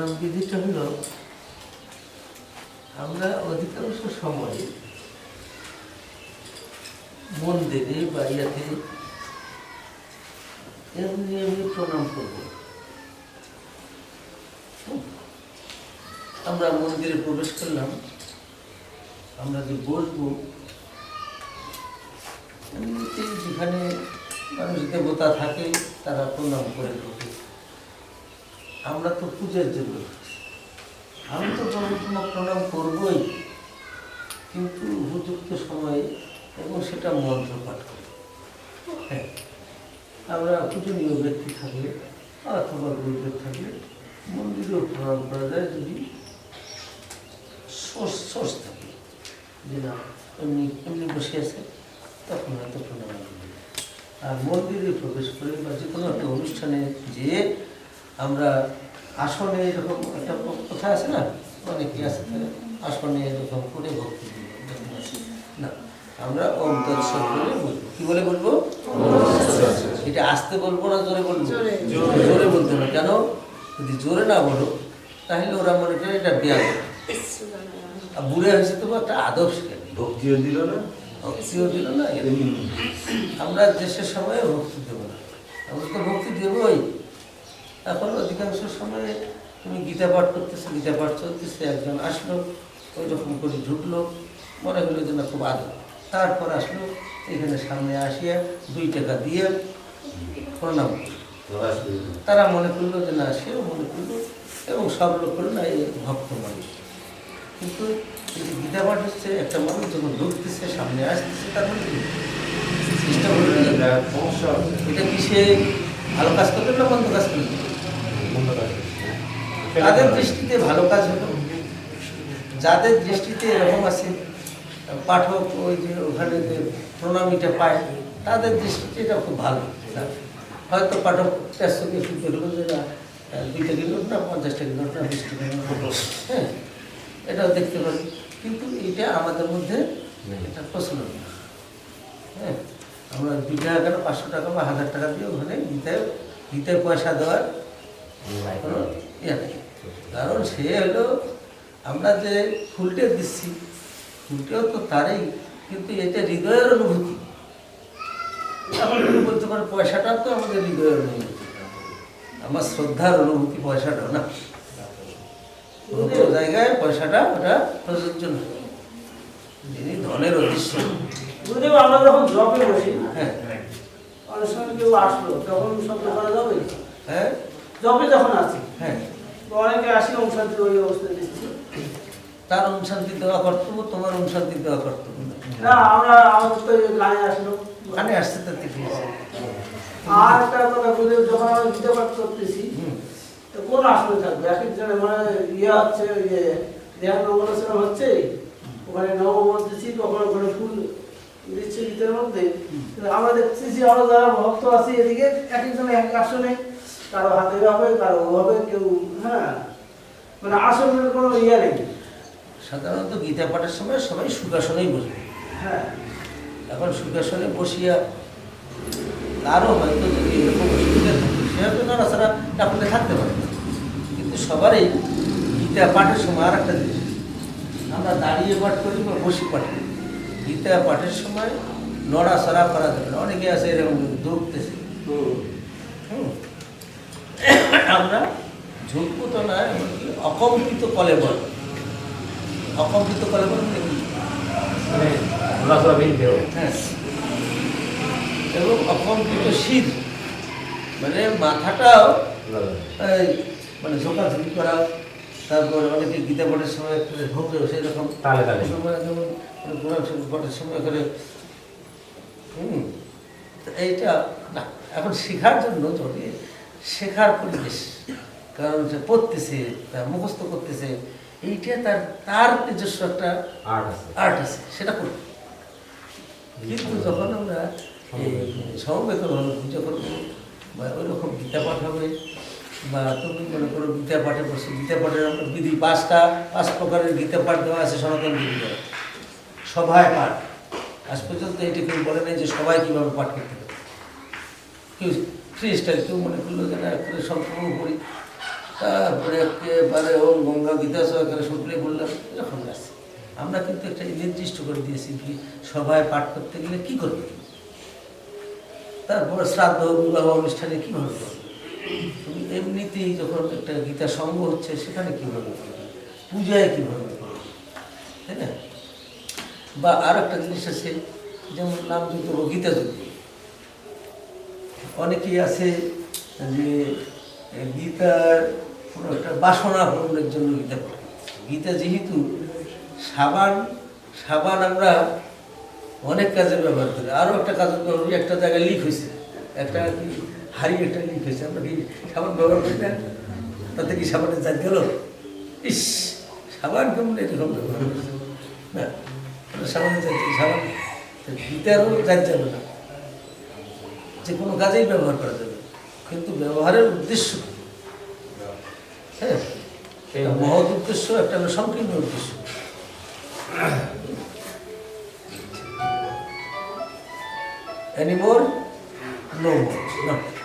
প্রণাম বিধিটা হলো, আমরা অধিকাংশ সময়ে মন্দিরে বা ইয়াতে এমনি এমনি প্রণাম করব। আমরা মন্দিরে প্রবেশ করলাম, আমরা যে বসবো যেখানে মানুষ দেবতা থাকে, তারা প্রণাম করে ঢোকে আমরা তো পূজার জন্য আমি তো তোমার প্রণাম করবই। কিন্তু উপযুক্ত সময়ে এবং সেটা মন্ত্র পাঠ করি। হ্যাঁ আমরা পূজনীয় ব্যক্তি থাকলে অথবা গুরুদেব থাকলে মন্দিরেও প্রণাম করা যায় যদি সোর্স সোর্স থাকে। যে না, এমনি এমনি বসে আছে, তখন হয়তো প্রণাম আর মন্দিরে প্রবেশ করে বা যে কোনো একটা অনুষ্ঠানে যে আমরা আসনে এরকম একটা কথা আছে না? অনেকে আছে আসনে এরকম করে ভক্তি। না আমরা তৎসৎ বলে বলব। কি বলে বলব? এটা আসতে বলব না জোরে বলব? জোরে। বলতে হবে। কেন? যদি জোরে না বলো তাহলে ওরা মনে করে এটা ব্যায়াম। আর বুড়ে হয়েছে তো একটা আদব শিখেনি ভক্তিও দিল না। ভক্তিও দিল না আমরা দেশের সময় ভক্তি দেবো না। আমরা তো ভক্তি দেবই। এখন অধিকাংশ সময়ে তুমি গীতা পাঠ করতেছো, গীতা পাঠ চলতেছে, একজন আসলো ওই রকম করে ঢুকলো, মনে হলো যে না, খুব আদর তারপর আসলো, এখানে সামনে আসিয়া দুই টাকা দিয়ে প্রণাম করল। তারা মনে করল যে না, সেও মনে করল, এবং সব লোক করল না, এই ভক্ত মানুষ কিন্তু গীতা পাঠ হচ্ছে, একটা মানুষ যখন ঢুকতেছে, সামনে আসতেছে কি? চেষ্টা সমস্যা এটা কি সে ভালো কাজ করবে না মন্দ কাজ করবে তাদের দৃষ্টিতে ভালো কাজ হলো। যাদের দৃষ্টিতে এরকম আছে পাঠক ওই যে ওখানে যে প্রণামীটা পায় তাদের দৃষ্টিতে এটা খুব ভালো। হয়তো পাঠক তার সঙ্গে কি করল যে না দুইটা কিলো না পঞ্চাশটা কিলো না বিশ টাকা হ্যাঁ এটাও দেখতে পারি। কিন্তু এটা আমাদের মধ্যে এটা প্রচলন না। হ্যাঁ আমরা দুই টাকা কেন পাঁচশো টাকা বা হাজার টাকা দিয়ে ওখানে গীতায় গীতায় পয়সা দেওয়ার ইয়ে নেই কারণ সে হলো আমরা যে ফুলটে দিচ্ছি ফুলটেও তো তারই কিন্তু এটা হৃদয়ের অনুভূতি। বলতে পারো পয়সাটা তো আমাদের হৃদয়ের অনুভূতি। আমার শ্রদ্ধার অনুভূতি পয়সাটাও না। জায়গায় পয়সাটা ওটা প্রযোজ্য নয় যিনি ধনের অদৃশ্য। গুরুদেব আমরা যখন জবে বসি হ্যাঁ। অনেক সময় কেউ আসলো তখন শব্দ করা যাবে? হ্যাঁ। জবে যখন আছি। হ্যাঁ। অনেকে আসি অনুসারে ওই অবস্থা দিচ্ছি। তার অনুশান্তি দেওয়া কর্তব্য তোমার অনুশান্তি দেওয়া কর্তব্য। না আমরা আমাদের তো গানে আসলো আসতে আর একটা কথা গুরুদেব যখন আমরা গীতা পাঠ করতেছি তো কোন আসলে থাকবে? এক মানে ইয়ে হচ্ছে যে ধ্যান ওখানে ওখানে ফুল দিচ্ছে মধ্যে। আমরা দেখতেছি আমরা যারা ভক্ত আছি এদিকে এক একজনে এক আসনে কারও হাতে হবে কারও হবে কেউ হ্যাঁ। মানে আসনের কোনো ইয়ে নেই। সাধারণত গীতা পাঠের সময় সবাই সুখাসনেই বসবে। হ্যাঁ। এখন সুখাসনে বসিয়া তারও হয়তো যদি এরকম অসুবিধা থাকে সে হয়তো নড়াচড়া টাকুলে থাকতে পারে কিন্তু সবারই গীতা পাঠের সময় আর একটা জিনিস। আমরা দাঁড়িয়ে পাঠ করি বা বসে পাঠ করি। গীতা পাঠের সময় নড়াচড়া করা যাবে অনেকে আছে এরকম দৌড়তেছে হুম। আমরা ঝুঁকবো তো না এমনকি অকম্পিত কলে বল। অকম্পিত কলে বল মানে কি? মানে। হ্যাঁ। এবং অকম্পিত শির। মানে মাথাটাও মানে ঝোঁকাঝুঁকি করা তারপর অনেকে গীতা পাঠের সময় করে ঢোকে সেরকম তালে তালে। সময় যেমন মানে কোরআন পাঠের সময় করে। হুম। এইটা না এখন শেখার জন্য যদি শেখার পরিবেশ। কারণ সে পড়তেছে তার মুখস্থ করতেছে এইটা তার তার নিজস্ব একটা আর্ট আছে। আর্ট আছে সেটা করবে। কিন্তু যখন আমরা পূজা করব বা ওই রকম গীতা পাঠ হবে বা তুমি মনে করো গীতা পাঠে বসে গীতা পাঠের আমরা বিধি পাঁচটা পাঁচ প্রকারের গীতা পাঠ দেওয়া আছে সনাতন বিধি সভায় পাঠ। আজ পর্যন্ত এটি কেউ বলে নাই যে সবাই কীভাবে পাঠ করতে পারে। কেউ স্টাইল কেউ মনে করল যে না করে সম্পূর্ণ করি। তারপরে একেবারে ওম গঙ্গা গীতা সহকারে শুনলে বললাম এরকম আছে আমরা কিন্তু একটা নির্দিষ্ট করে দিয়েছি কি, সভায় পাঠ করতে গেলে কি করবে? তারপরে শ্রাদ্ধ, বিবাহ অনুষ্ঠানে কীভাবে করবে? তুমি এমনিতেই যখন একটা গীতা সঙ্গ হচ্ছে, সেখানে কীভাবে করবে? পূজায় কীভাবে করবে? তাই না? বা আর একটা জিনিস আছে, যেমন নাম বা গীতা যুদ্ধ অনেকেই আছে যে গীতার কোনো একটা বাসনা পূরণের জন্য গীতা পড়ে। গীতা যেহেতু সাবান সাবান আমরা অনেক কাজে ব্যবহার করি। আরও একটা কাজে করি একটা জায়গায় লিক হয়েছে। একটা কি, হাড়ি একটা লিক হয়েছে। আমরা কি সাবান ব্যবহার করি না? তাতে কি সাবানের জাত গেল? ইস, সাবান কেমন এরকম ব্যবহার করছে? না সাবানের জাত, সাবান, গীতারও জাত যাবে না। যে কোনো কাজেই ব্যবহার করা যাবে কিন্তু ব্যবহারের উদ্দেশ্য? হ্যাঁ সেই মহৎ উদ্দেশ্য একটা সংকীর্ণ উদ্দেশ্য Any নো more. No.